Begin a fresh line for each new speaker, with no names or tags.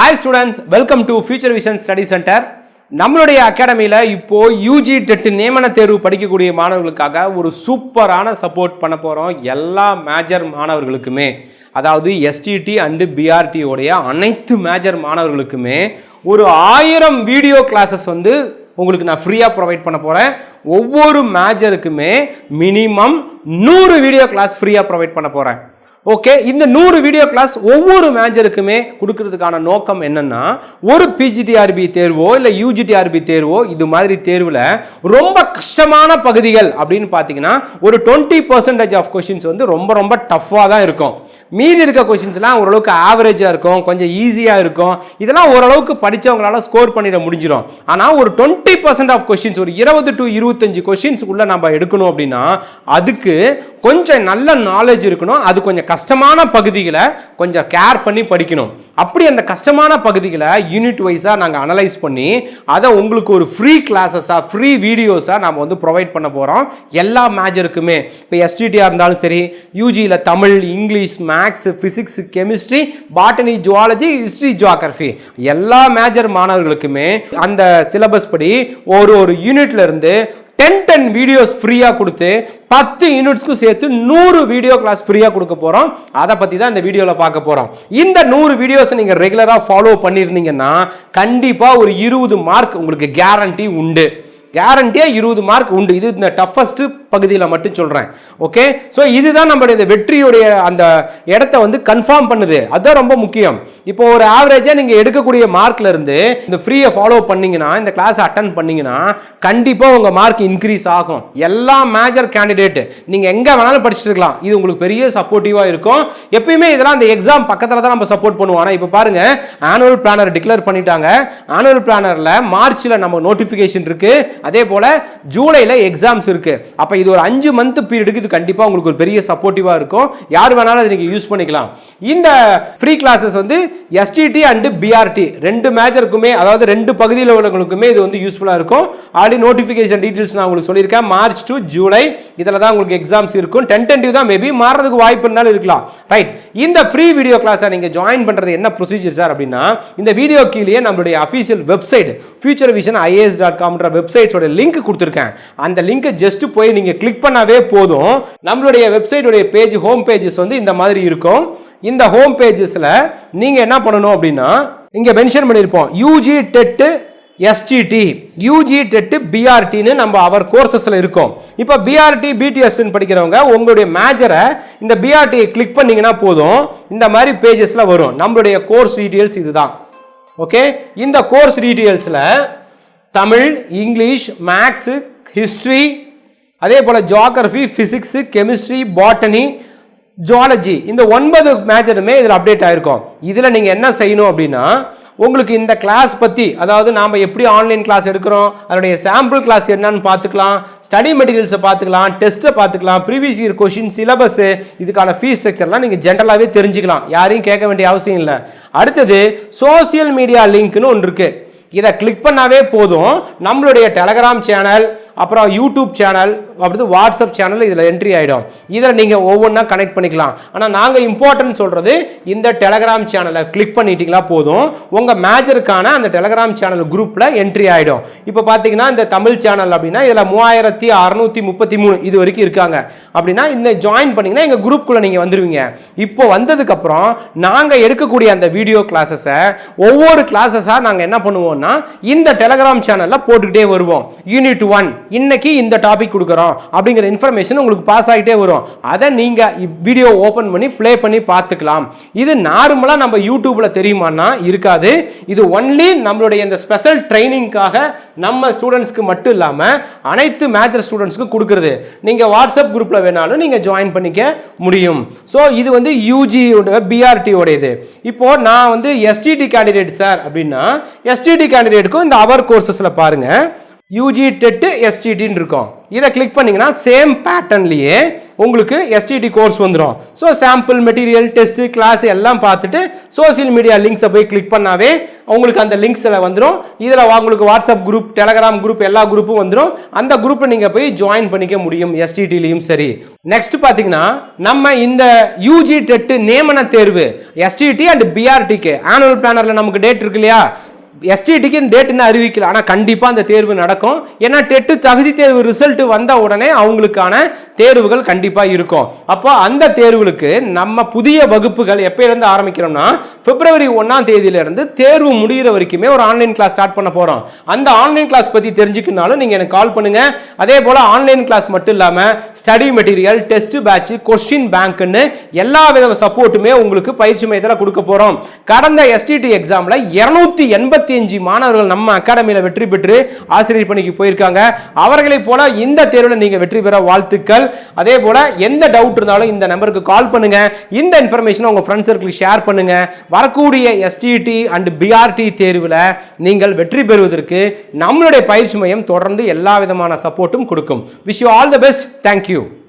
Hi students welcome to future vision study centre நம்மளுடைய அகாடமியில் இப்போது யூஜி டெட் நியமன தேர்வு படிக்கக்கூடிய மாணவர்களுக்காக ஒரு சூப்பரான சப்போர்ட் பண்ண போகிறோம் எல்லா மேஜர் மாணவர்களுக்குமே. அதாவது எஸ்டிடி அண்டு பிஆர்டியோடைய அனைத்து மேஜர் மாணவர்களுக்குமே ஒரு ஆயிரம் வீடியோ கிளாஸஸ் வந்து உங்களுக்கு நான் ஃப்ரீயாக ப்ரொவைட் பண்ண போகிறேன் ஒவ்வொரு மேஜருக்குமே மினிமம் நூறு வீடியோ கிளாஸ் ஃப்ரீயாக ப்ரொவைட் பண்ண போகிறேன் ஓகே இந்த நூறு வீடியோ கிளாஸ் ஒவ்வொரு மேஜருக்குமே கொடுக்கறதுக்கான நோக்கம் என்னன்னா ஒரு பிஜிடிஆர்பி தேர்வோ இல்லை யூஜிடிஆர்பி தேர்வோ இது மாதிரி தேர்வில் ரொம்ப கஷ்டமான பகுதிகள் அப்படின்னு பார்த்தீங்கன்னா ஒரு டுவெண்ட்டி பர்சன்டேஜ் ஆஃப் கொஷின்ஸ் வந்து ரொம்ப ரொம்ப டஃப்பாக தான் இருக்கும். மீதி இருக்க கொஷின்ஸ்லாம் ஓரளவுக்கு ஆவரேஜாக இருக்கும் கொஞ்சம் ஈஸியாக இருக்கும். இதெல்லாம் ஓரளவுக்கு படித்தவங்களால ஸ்கோர் பண்ணிட முடிஞ்சிடும் ஆனால் ஒரு டுவெண்ட்டி பர்சன்ட் ஆஃப் கொஷின்ஸ் ஒரு இருபது டு இருபத்தஞ்சு கொஷின்ஸ் உள்ளே நம்ம எடுக்கணும் அப்படின்னா அதுக்கு கொஞ்சம் நல்ல நாலேஜ் இருக்கணும். அது கொஞ்சம் கஷ்டமான பகுதிகளை கொஞ்சம் கேர் பண்ணி படிக்கணும். அப்படி அந்த கஷ்டமான பகுதிகளை யூனிட் வைஸாக நாங்கள் அனலைஸ் பண்ணி அதை உங்களுக்கு ஒரு ஃப்ரீ கிளாஸஸாக ஃப்ரீ வீடியோஸாக நாம் வந்து ப்ரொவைட் பண்ண போகிறோம் எல்லா மேஜருக்குமே இப்போ எஸ்டிடியாக இருந்தாலும் சரி யூஜியில் Tamil English maths physics chemistry botany zoology history geography எல்லா மேஜர் மாணவர்களுக்குமே அந்த சிலபஸ் படி ஒரு ஒரு யூனிட்லேருந்து டென் டென் வீடியோஸ் ஃப்ரீயாக கொடுத்து பத்து யூனிட்ஸ்க்கும் சேர்த்து நூறு வீடியோ கிளாஸ் ஃப்ரீயாக கொடுக்க போகிறோம் அதை பற்றி தான் இந்த வீடியோவில் பார்க்க போகிறோம் இந்த நூறு வீடியோஸை நீங்கள் ரெகுலராக ஃபாலோ பண்ணியிருந்தீங்கன்னா கண்டிப்பாக ஒரு இருபது மார்க் உங்களுக்கு கேரண்டி உண்டு. கேரண்டியாக இருபது மார்க் உண்டு. இது இந்த டஃபஸ்ட்டு பகுதியில் மட்டும் சொல்கிறேன் ஓகே ஸோ இதுதான் நம்மளுடைய வெற்றியுடைய அந்த இடத்த வந்து கன்ஃபார்ம் பண்ணுது. அதுதான் ரொம்ப முக்கியம். இப்போ ஒரு ஆவரேஜாக நீங்கள் எடுக்கக்கூடிய மார்க்ல இருந்து இந்த ஃப்ரீயை ஃபாலோ பண்ணீங்கன்னா இந்த கிளாஸ் அட்டன் பண்ணீங்கன்னா கண்டிப்பாக உங்கள் மார்க் இன்க்ரீஸ் ஆகும். எல்லா மேஜர் கேண்டிடேட் நீங்கள் எங்கே வேணாலும் படிச்சுட்டு இருக்கலாம் இது உங்களுக்கு பெரிய சப்போர்ட்டிவாக இருக்கும். எப்பயுமே இதெல்லாம் அந்த எக்ஸாம் பக்கத்தில் தான் நம்ம சப்போர்ட் பண்ணுவோம். ஆனால் இப்போ பாருங்க ஆனுவல் பிளானர் டிக்ளேர் பண்ணிட்டாங்க. ஆனுவல் பிளானரில் மார்ச்சில் நம்ம நோட்டிஃபிகேஷன் இருக்குது அதே போல் ஜூலையில் எக்ஸாம்ஸ் இருக்குது அப்போ இது ஒரு அஞ்சு மந்த் பீரியடுக்கு இது கண்டிப்பாக உங்களுக்கு ஒரு பெரிய சப்போர்ட்டிவாக இருக்கும். யார் வேணாலும் அதை நீங்கள் யூஸ் பண்ணிக்கலாம். இந்த ஃப்ரீ கிளாஸஸ் வந்து எஸ்டிடி அண்டு பிஆர்டி ரெண்டு மேஜருக்குமே அதாவது ரெண்டு பகுதியில் உள்ளவங்களுக்குமே இது வந்து யூஸ்ஃபுல்லாக இருக்கும். ஆல்ரெடி நோட்டிஃபிகேஷன் டீட்டெயில்ஸ் நான் உங்களுக்கு சொல்லியிருக்கேன். மார்ச் டு ஜூலை இதில் தான் உங்களுக்கு எக்ஸாம்ஸ் இருக்கும். டென்டென்டிவ் தான் மேபி மாறதுக்கு வாய்ப்பு இருந்தாலும் இருக்கலாம். ரைட் இந்த ஃப்ரீ வீடியோ கிளாஸை நீங்கள் ஜாயின் பண்ணுறது என்ன ப்ரொசீஜர் சார் அப்படின்னா இந்த வீடியோ கீழே நம்மளுடைய official website future vision IAS dot காம்ன்ற வெப்சைட்ஸோட லிங்க் கொடுத்துருக்கேன். அந்த லிங்க்கை ஜஸ்ட் போய் நீங்கள் கிளிக் பண்ணாவே போதும். நம்மளுடைய வெப்சைட்டுடைய பேஜ் ஹோம் பேஜஸ் வந்து இந்த மாதிரி இருக்கும். இந்த ஹோம் பேஜஸில் நீங்கள் என்ன பண்ணணும் அப்படின்னா இங்கே மென்ஷன் பண்ணியிருப்போம். UG TET STD UG TET பிஆர்டின்னு நம்ம அவர் கோர்சஸில் இருக்கோம். இப்போ பிஆர்டி பிடிஎஸ்ன்னு படிக்கிறவங்க உங்களுடைய மேஜரை இந்த பிஆர்டியை கிளிக் பண்ணிங்கன்னா போதும். இந்த மாதிரி பேஜஸில் வரும். நம்மளுடைய கோர்ஸ் டீட்டெயில்ஸ் இதுதான். ஓகே இந்த கோர்ஸ் டீட்டெயில்ஸில் தமிழ் இங்கிலீஷ் மேக்ஸு ஹிஸ்ட்ரி அதே போல் geography physics chemistry botany zoology இந்த ஒன்பது மேஜருமே இதில் அப்டேட் ஆயிருக்கும். இதில் நீங்கள் என்ன செய்யணும் அப்படின்னா உங்களுக்கு இந்த கிளாஸ் பற்றி அதாவது நாம் எப்படி ஆன்லைன் கிளாஸ் எடுக்கிறோம் அதனுடைய சாம்பிள் கிளாஸ் என்னன்னு பார்த்துக்கலாம் ஸ்டடி மெட்டீரியல்ஸை பார்த்துக்கலாம் டெஸ்ட்டை பார்த்துக்கலாம் ப்ரீவியஸ் இயர் கொஷின் சிலபஸ்ஸு இதுக்கான ஃபீஸ் ஸ்ட்ரக்சர்லாம் நீங்கள் ஜென்ரலாகவே தெரிஞ்சுக்கலாம். யாரையும் கேட்க வேண்டிய அவசியம் இல்லை. அடுத்தது சோசியல் மீடியா லிங்க்னு ஒன்று இருக்குது இதை கிளிக் பண்ணாவே போதும். நம்மளுடைய டெலகிராம் சேனல் அப்புறம் யூடியூப் சேனல் அப்படி வாட்ஸ்அப் சேனல் இதில் என்ட்ரி ஆகிடும் இதில் நீங்கள் ஒவ்வொன்றா கனெக்ட் பண்ணிக்கலாம். ஆனால் நாங்கள் இம்பார்ட்டன்ட் சொல்கிறது இந்த டெலகிராம் சேனலை கிளிக் பண்ணிட்டீங்களா போதும். உங்கள் மேஜருக்கான அந்த டெலகிராம் சேனல் குரூப்பில் என்ட்ரி ஆகிடும் இப்போ பார்த்தீங்கன்னா இந்த தமிழ் சேனல் அப்படின்னா இதில் மூவாயிரத்தி அறநூற்றி முப்பத்தி மூணு இது வரைக்கும் இருக்காங்க. அப்படின்னா இந்த ஜாயின் பண்ணிங்கன்னா எங்கள் குரூப்புக்குள்ளே நீங்கள் வந்துடுவீங்க இப்போ வந்ததுக்கப்புறம் நாங்கள் எடுக்கக்கூடிய அந்த வீடியோ கிளாஸஸை ஒவ்வொரு கிளாஸஸாக நாங்கள் என்ன பண்ணுவோம்னா இந்த டெலகிராம் சேனலில் போட்டுக்கிட்டே வருவோம். யூனிட் ஒன் இன்னைக்கு இந்த டாபிக் கொடுக்குறோம் அப்படிங்கிற இன்ஃபர்மேஷன் உங்களுக்கு பாஸ் ஆகிட்டே வரும். அதை நீங்கள் வீடியோ ஓப்பன் பண்ணி ப்ளே பண்ணி பார்த்துக்கலாம். இது நார்மலாக நம்ம யூடியூப்பில் தெரியுமான்னா இருக்காது. இது ஒன்லி நம்மளுடைய இந்த ஸ்பெஷல் ட்ரைனிங்காக நம்ம ஸ்டூடெண்ட்ஸ்க்கு மட்டும் இல்லாமல் அனைத்து மேஜர் ஸ்டூடெண்ட்ஸ்க்கும் கொடுக்குறது. நீங்கள் வாட்ஸ்அப் குரூப்பில் வேணாலும் நீங்கள் ஜாயின் பண்ணிக்க முடியும். ஸோ இது வந்து யூஜியோட பிஆர்டியோடையது இப்போ நான் வந்து எஸ்டிடி கேண்டிடேட் சார் அப்படின்னா எஸ்டிடி கேண்டிடேட்டுக்கும் இந்த அவர் கோர்சஸில் பாருங்கள் யூஜி டெட்டு எஸ்டிடின்னு இருக்கும். இதை கிளிக் பண்ணீங்கன்னா சேம் பேட்டர்ன்லேயே உங்களுக்கு எஸ்டிடி கோர்ஸ் வந்துடும் so sample material test class எல்லாம் பார்த்துட்டு சோஷியல் மீடியா லிங்க்ஸை போய் கிளிக் பண்ணாவே உங்களுக்கு அந்த லிங்க்ஸில் வந்துடும் இதில் உங்களுக்கு வாட்ஸ்அப் குரூப் டெலகிராம் குரூப் எல்லா குரூப்பும் வந்துடும் அந்த குரூப்பில் நீங்கள் போய் ஜாயின் பண்ணிக்க முடியும் எஸ்டிடிலையும் சரி. நெக்ஸ்ட் பார்த்தீங்கன்னா நம்ம இந்த யூஜி டெட்டு நியமன தேர்வு எஸ்டிடி அண்ட் பிஆர்டிக்கு ஆனுவல் பிளானரில் நமக்கு டேட் இருக்கு இல்லையா? எஸ்டிடிக்கு டேட் இன்னும் அறிவிக்கல. ஆனால் கண்டிப்பாக அந்த தேர்வு நடக்கும். ஏன்னா டெட்டு தகுதி தேர்வு ரிசல்ட் வந்த உடனே அவங்களுக்கான தேர்வுகள் கண்டிப்பாக இருக்கும். அப்போ அந்த தேர்வுகளுக்கு நம்ம புதிய வகுப்புகள் எப்பயிலேருந்து ஆரம்பிக்கிறோம்னா பிப்ரவரி ஒன்றாம் தேதியிலிருந்து தேர்வு முடிகிற வரைக்குமே ஒரு ஆன்லைன் கிளாஸ் ஸ்டார்ட் பண்ண போகிறோம் அந்த ஆன்லைன் கிளாஸ் பற்றி தெரிஞ்சுக்கனாலும் நீங்கள் எனக்கு கால் பண்ணுங்கள் அதே போல் ஆன்லைன் கிளாஸ் மட்டும் இல்லாமல் study material test batch question பேங்க்னு எல்லா வித சப்போர்ட்டுமே உங்களுக்கு பயிற்சி மையத்தில் கொடுக்க போகிறோம் கடந்த எஸ்டிடி எக்ஸாமில் இரநூத்தி எண்பத்தி அஞ்சு மாணவர்கள் நம்ம அகாடமியில் வெற்றி பெற்று ஆசிரியர் பணிக்கு போயிருக்காங்க. அவர்களைப் போல இந்த தேர்வில் நீங்கள் வெற்றி பெற வாழ்த்துக்கள். அதே போல் எந்த டவுட் இருந்தாலும் இந்த நம்பருக்கு கால் பண்ணுங்க. இந்த இன்ஃபர்மேஷனை உங்கள் ஃப்ரெண்ட்ஸ் சர்க்கிளுக்கு ஷேர் பண்ணுங்க. வரக்கூடிய எஸ்டிடி அண்ட் பிஆர்டி தேர்வில் நீங்கள் வெற்றி பெறுவதற்கு நம்மளுடைய பயிற்சி மையம் தொடர்ந்து எல்லா விதமான சப்போர்ட்டும் கொடுக்கும். Wish you all the best thank you